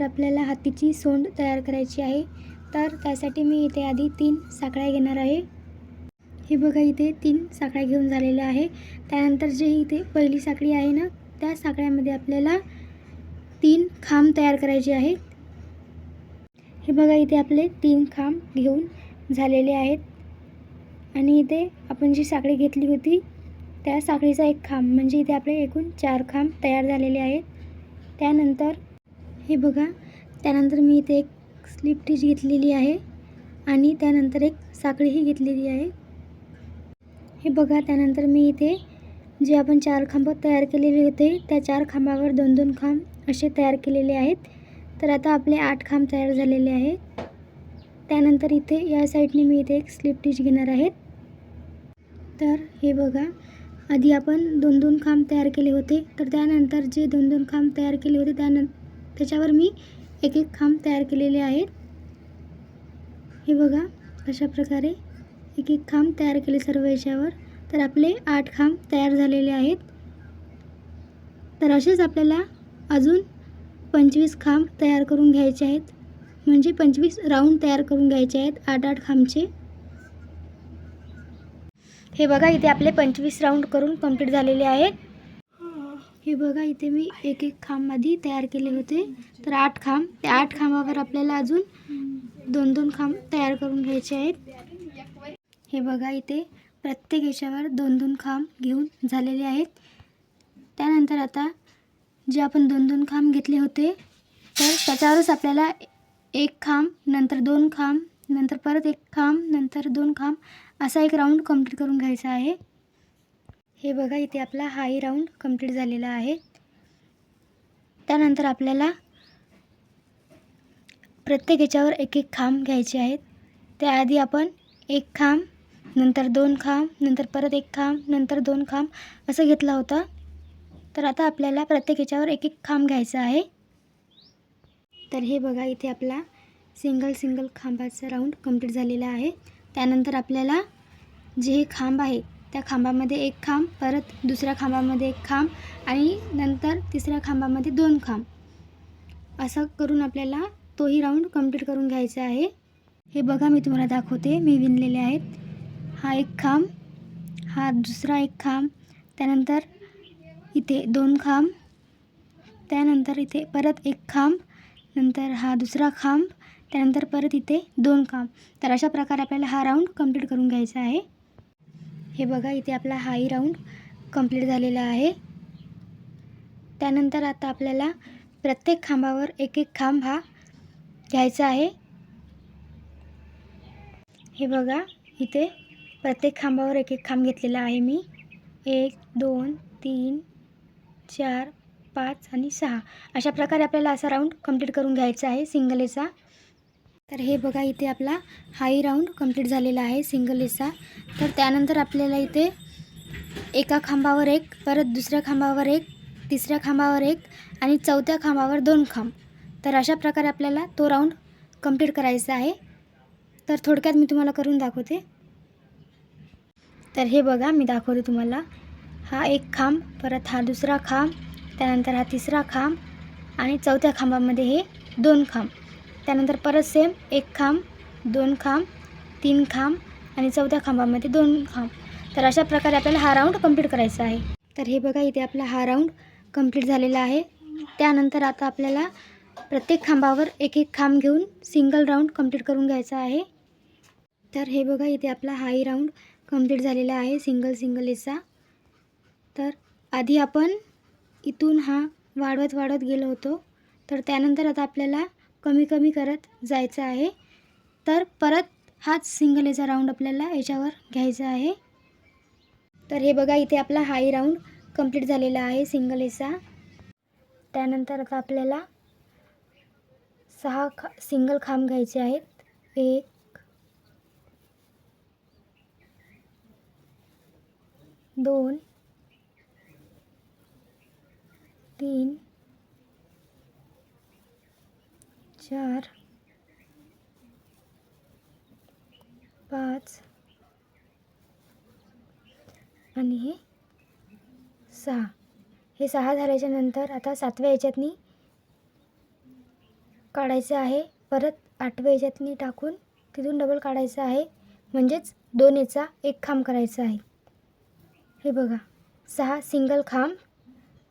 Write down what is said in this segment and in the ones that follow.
त्यानंतर आपल्याला हातीची सोंड तयार करायची आहे. तर त्यासाठी मी इथे आधी तीन साखळ्या घेणार आहे. हे बघा इथे तीन साखळ्या घेऊन झालेल्या आहे. त्यानंतर जे इथे पहिली साखळी आहे ना त्या साखळ्यामध्ये आपल्याला तीन खांब तयार करायचे आहेत. हे बघा इथे आपले तीन खांब घेऊन झालेले आहेत. आणि इथे आपण जी साखळी घेतली होती त्या साखळीचा एक खांब म्हणजे इथे आपले एकूण चार खांब तयार झालेले आहेत. त्यानंतर हे बघा. त्यानंतर मी इथे एक स्लिप टीच घेतलेली आहे आणि त्यानंतर एक साखळीही घेतलेली आहे. हे बघा त्यानंतर मी इथे जे आपण चार खांब तयार केलेले होते त्या चार खांबावर दोन दोन खांब असे तयार केलेले आहेत. तर आता आपले आठ खांब तयार झालेले आहेत. त्यानंतर इथे या साईडने मी इथे एक स्लिप टीच घेणार आहेत. तर हे बघा आधी आपण दोन दोन खांब तयार केले होते. तर त्यानंतर जे दोन दोन खांब तयार केले होते त्यानंतर त्याच्यावर मी एक एक खांब तयार केलेले आहेत. हे बघा अशा प्रकारे एक एक खांब तयार केले सर्व याच्यावर. तर आपले आठ खांब तयार झालेले आहेत. तर असेच आपल्याला अजून पंचवीस खांब तयार करून घ्यायचे आहेत. म्हणजे पंचवीस राऊंड तयार करून घ्यायचे आहेत आठ आठ खांबचे. हे बघा इथे आपले पंचवीस राऊंड करून कंप्लीट झालेले आहेत. हे बघा इथे मी एक एक खांब आधी तयार केले होते. तर आठ खांब. त्या आठ खांबावर आपल्याला अजून दोन दोन खांब तयार करून घ्यायचे आहेत. हे बघा इथे प्रत्येक याच्यावर दोन दोन खांब घेऊन झालेले आहेत. त्यानंतर आता जे आपण दोन दोन खांब घेतले होते तर त्याच्यावरच आपल्याला एक खांब नंतर दोन खांब नंतर परत एक खांब नंतर दोन खांब असा एक राऊंड कंप्लीट करून घ्यायचा आहे. हे बघा इथे आपला हाई राऊंड कंप्लीट झालेला आहे. त्यानंतर आपल्याला प्रत्येक याच्यावर एक एक खांब घ्यायचे आहेत. त्याआधी आपण एक खांब नंतर दोन खांब नंतर परत एक खांब नंतर दोन खांब असं घेतला होता. तर आता आपल्याला प्रत्येक याच्यावर एक एक खांब घ्यायचा आहे. तर हे बघा इथे आपला सिंगल सिंगल खांबाचा राऊंड कंप्लीट झालेला आहे. त्यानंतर आपल्याला जे हे खांब आहे त्या खांबामध्ये एक खांब परत दुसऱ्या खांबामध्ये एक खांब आणि नंतर तिसऱ्या खांबामध्ये दोन खांब. असं करून आपल्याला तोही राऊंड कंप्लीट करून घ्यायचा आहे. हे बघा मी तुम्हाला दाखवते. मी विणलेले आहेत. हा एक खांब हा दुसरा एक खांब त्यानंतर इथे दोन खांब त्यानंतर इथे परत एक खांब नंतर हा दुसरा खांब त्यानंतर परत इथे दोन खांब. तर अशा प्रकारे आपल्याला हा राऊंड कंप्लीट करून घ्यायचा आहे. हे बघा इथे आपला हाई राऊंड कंप्लीट झालेला आहे. त्यानंतर आता आपल्याला प्रत्येक खांबावर एक एक खांब हा घ्यायचा आहे. हे बघा इथे प्रत्येक खांबावर एक एक खांब घेतलेला आहे मी. एक दोन तीन चार पाच आणि सहा. अशा प्रकारे आपल्याला असा राऊंड कंप्लीट करून घ्यायचा आहे सिंगलेचा तर हे बघा इथे आपला हाई राऊंड कंप्लीट झालेला आहे सिंगल तर त्यानंतर आपल्याला इथे एका खांबावर एक परत दुसऱ्या खांबावर एक तिसऱ्या खांबावर एक आणि चौथ्या खांबावर दोन खांब. तर अशा प्रकारे आपल्याला तो राऊंड कंप्लीट करायचा आहे. तर थोडक्यात मी तुम्हाला करून दाखवते. तर हे बघा मी दाखवते तुम्हाला. हा एक खांब परत हा दुसरा खांब त्यानंतर हा तिसरा खांब आणि चौथ्या खांबामध्ये हे दोन खांब. त्यानंतर परत सेम एक खांब दोन खांब तीन खांब आणि चौथ्या खांबामध्ये दोन खांब. तर अशा प्रकारे आपल्याला हा राऊंड कंप्लीट करायचा आहे. तर हे बघा इथे आपला हा राऊंड कंप्लीट झालेला आहे. त्यानंतर आता आपल्याला प्रत्येक खांबावर एक एक खांब घेऊन सिंगल राऊंड कंप्लीट करून घ्यायचा आहे. तर हे बघा इथे आपला हाही राऊंड कंप्लीट झालेला आहे सिंगल सिंगल याचा तर आधी आपण इथून हा वाढवत वाढवत गेलो होतो. तर त्यानंतर आता आपल्याला कमी कमी करत जायचं आहे. तर परत हाच सिंगल याचा राऊंड आपल्याला याच्यावर घ्यायचा आहे. तर हे बघा इथे आपला हाई राऊंड कंप्लीट झालेला आहे सिंगल एचा त्यानंतर आता आपल्याला सहा खा सिंगल खांब घ्यायचे आहेत. एक दोन तीन चार पाच आणि हे सहा. हे सहा झाल्याच्यानंतर आता सातव्या याच्यातनी काढायचं आहे. परत आठव्या याच्यातनी टाकून तिथून डबल काढायचं आहे. म्हणजेच दोन याचा एक खांब करायचा आहे. हे बघा. सहा सिंगल खांब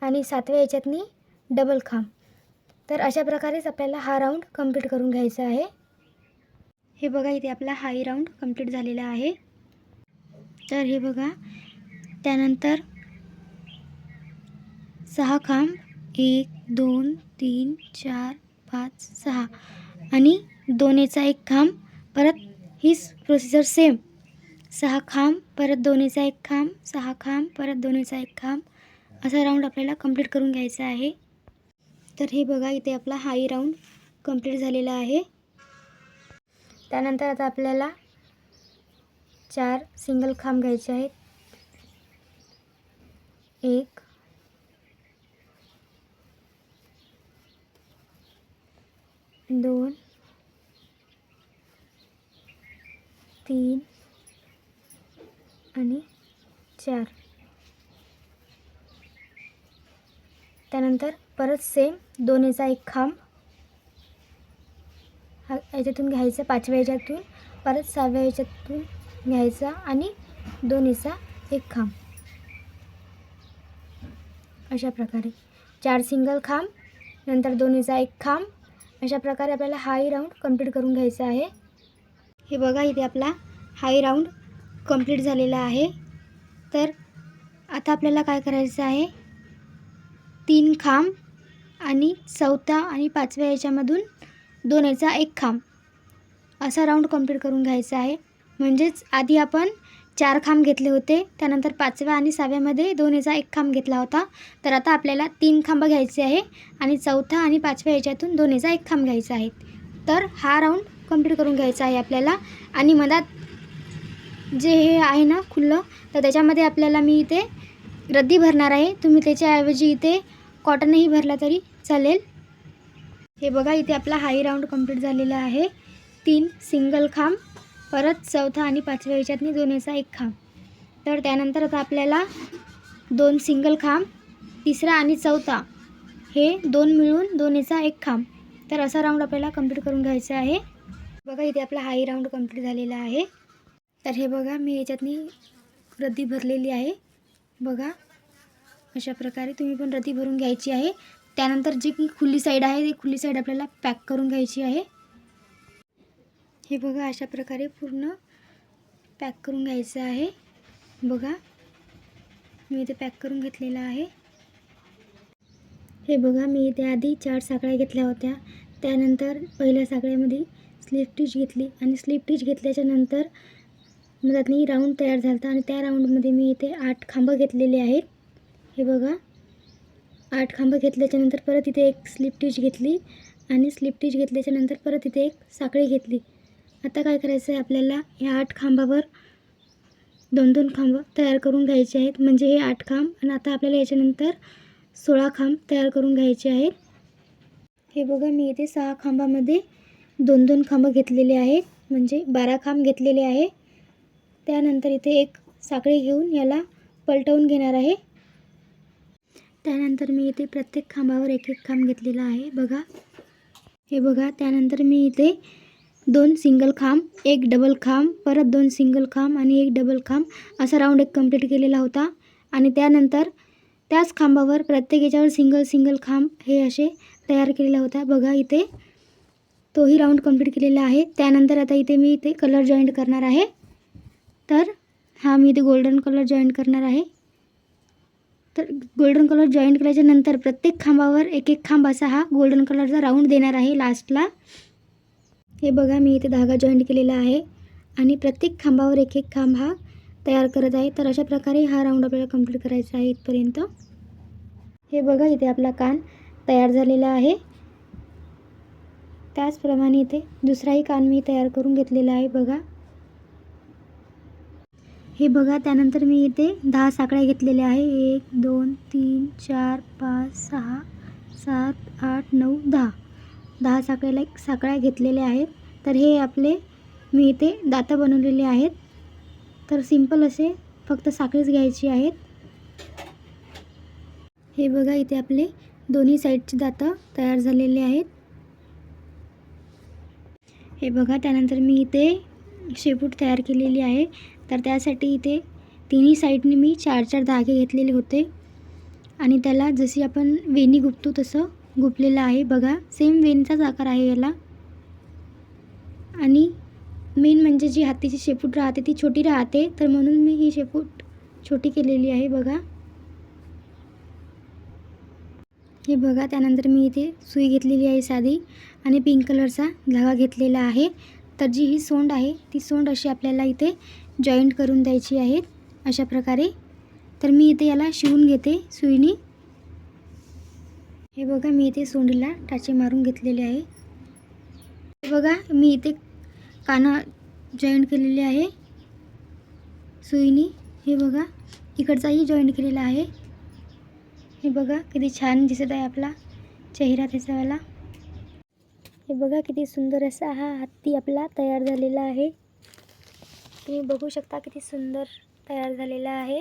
आणि सातव्या याच्यातनी डबल खांब. तर अशा प्रकारेच आपल्याला हा राऊंड कंप्लीट करून घ्यायचा आहे. हे बघा इथे आपला हाई राऊंड कंप्लीट झालेला आहे. तर हे बघा त्यानंतर सहा खांब एक दोन तीन चार पाच सहा आणि दोनेचा एक खांब परत हीच प्रोसिजर सेम सहा खांब परत दोनेचा एक खांब सहा खांब परत दोनेचा एक खांब असा राऊंड आपल्याला कंप्लीट करून घ्यायचा आहे. तर हे बघा इथे आपला हाई राऊंड कंप्लीट झालेला आहे. त्यानंतर आता आपल्याला चार सिंगल खांब घ्यायचे आहेत. एक दोन तीन आणि चार. त्यानंतर परत सेम दोन्हीचा एक खांब. हा याच्यातून घ्यायचा पाचव्या याच्यातून परत सहाव्या याच्यातून घ्यायचा आणि दोन्हीचा एक खांब. अशा प्रकारे. चार सिंगल खांब नंतर दोन्हीचा एक खांब. अशा प्रकारे आपल्याला हाय राऊंड कंप्लीट करून घ्यायचा आहे. हे बघा इथे आपला हाई राऊंड कंप्लीट झालेला आहे. तर आता आपल्याला काय करायचं आहे? तीन खांब आणि चौथा आणि पाचव्या याच्यामधून दोन याचा एक खांब. असा राऊंड कंप्लीट करून घ्यायचा आहे. म्हणजेच आधी आपण चार खांब घेतले होते त्यानंतर पाचव्या आणि सहाव्यामध्ये दोन याचा एक खांब घेतला होता. तर आता आपल्याला तीन खांब घ्यायचे आहे आणि चौथा आणि पाचव्या याच्यातून दोन याचा एक खांब घ्यायचा आहे. तर हा राऊंड कंप्लीट करून घ्यायचा आहे आपल्याला. आणि मधात जे हे आहे ना खुल्लं तर त्याच्यामध्ये आपल्याला मी इथे रद्दी भरणार आहे. तुम्ही त्याच्याऐवजी इथे कॉटनही भरला तरी चालेल. हे बघा इथे आपला हाई राऊंड कंप्लीट झालेला आहे. तीन सिंगल खांब परत चौथा आणि पाचव्या याच्यातनी दोन एक खांब. तर त्यानंतर आता आपल्याला दोन सिंगल खांब तिसरा आणि चौथा हे दोन मिळून दोन्हीचा एक खांब. तर असा राऊंड आपल्याला कंप्लीट करून घ्यायचा आहे. बघा इथे आपला हाई राऊंड कंप्लीट झालेला आहे. तर हे बघा मी याच्यातनी रद्दी भरलेली आहे. बघा अशा प्रकारे तुम्ही पण रती भरून घ्यायची आहे. त्यानंतर जी की खुली साईड आहे ती खुली साईड आपल्याला पॅक करून घ्यायची आहे. हे बघा अशा प्रकारे पूर्ण पॅक करून घ्यायचं आहे. बघा मी इथे पॅक करून घेतलेला आहे. हे बघा मी इथे आधी चार साखळ्या घेतल्या होत्या. त्यानंतर पहिल्या साखळ्यामध्ये स्लिप टिच घेतली आणि स्लिप टिच घेतल्याच्या नंतर मधातनी राऊंड तयार झाला आणि त्या राऊंडमध्ये मी इथे आठ खांबं घेतलेले आहेत. हे बघा. आठ खांबं घेतल्याच्यानंतर परत इथे एक स्लिप टिच घेतली आणि स्लिप टिच घेतल्याच्यानंतर परत इथे एक साखळी घेतली. आता काय करायचं आहे आपल्याला? ह्या आठ खांबावर दोन दोन खांब तयार करून घ्यायचे आहेत. म्हणजे हे आठ खांब आणि आता आपल्याला याच्यानंतर सोळा खांब तयार करून घ्यायचे आहेत. हे बघा मी इथे सहा खांबामध्ये दोन दोन खांब घेतलेले आहेत. म्हणजे बारा खांब घेतलेले आहे. त्यानंतर इथे एक साखळी घेऊन याला पलटवून घेणार आहे. त्यानंतर मी इथे प्रत्येक खांबावर एक एक खांब घेतलेला आहे. बघा. हे बघा. त्यानंतर मी इथे दोन सिंगल खांब एक डबल खांब परत दोन सिंगल खांब आणि एक डबल खांब असा राऊंड एक कंप्लीट केलेला होता. आणि त्यानंतर त्याच खांबावर प्रत्येक याच्यावर सिंगल सिंगल खांब हे असे तयार केलेला होता. बघा इथे तोही राऊंड कंप्लीट केलेला आहे. त्यानंतर आता इथे मी इथे कलर जॉईंट करणार आहे. तर हा मी इथे गोल्डन कलर जॉईंट करणार आहे. तर गोल्डन कलर जॉईंट केल्याच्यानंतर प्रत्येक खांबावर एक एक खांब असा हा गोल्डन कलरचा राऊंड देणार आहे लास्टला हे बघा मी इथे धागा जॉईंट केलेला आहे. आणि प्रत्येक खांबावर एक एक खांब हा तयार करत आहे. तर अशा प्रकारे हा राऊंड आपल्याला कंप्लीट करायचा आहे इथपर्यंत. हे बघा इथे आपला कान तयार झालेला आहे. त्याचप्रमाणे इथे दुसराही कान मी तयार करून घेतलेला आहे बघा. हे बघा त्यानंतर मी इथे दहा साकळ्या घेतलेल्या आहे. एक दोन तीन चार पाच सहा सात आठ नऊ दहा. दहा साकळ्याला एक साकळ्या घेतलेल्या आहेत. तर हे आपले मी इथे दातं बनवलेले आहेत. तर सिंपल असे फक्त साखळीच घ्यायची आहेत. हे बघा इथे आपले दोन्ही साईडचे दातं तयार झालेले आहेत. हे बघा त्यानंतर मी इथे शेपूट तयार केलेली आहे. तर त्यासाठी इथे तिन्ही साईडने मी चार चार धागे घेतलेले होते. आणि त्याला जशी आपण वेणी गुपतो तसं गुपलेलं आहे. बघा सेम वेणीचाच आकार आहे याला. आणि मेन म्हणजे जी हातीची शेपूट राहते ती छोटी राहते. तर म्हणून मी ही शेपूट छोटी केलेली आहे. बघा. हे बघा त्यानंतर मी इथे सुई घेतलेली आहे साधी. आणि पिंक कलरचा धागा घेतलेला आहे. तर जी ही सोंड आहे ती सोंड अशी आपल्याला इथे जॉईंट करून द्यायची आहे अशा प्रकारे. तर मी इथे याला शिवून घेते सुईनी. हे बघा मी इथे सोंडीला टाचे मारून घेतलेले आहे. हे बघा मी इथे काना जॉईंट केलेले आहे सुईनी. हे बघा इकडचाही जॉईंट केलेला आहे. हे बघा किती छान दिसत आहे आपला चेहरा त्याचावाला हे बघा किती सुंदर असा हा हत्ती आपला तयार झालेला आहे. तुम्ही बघू शकता किती सुंदर तयार झालेला आहे.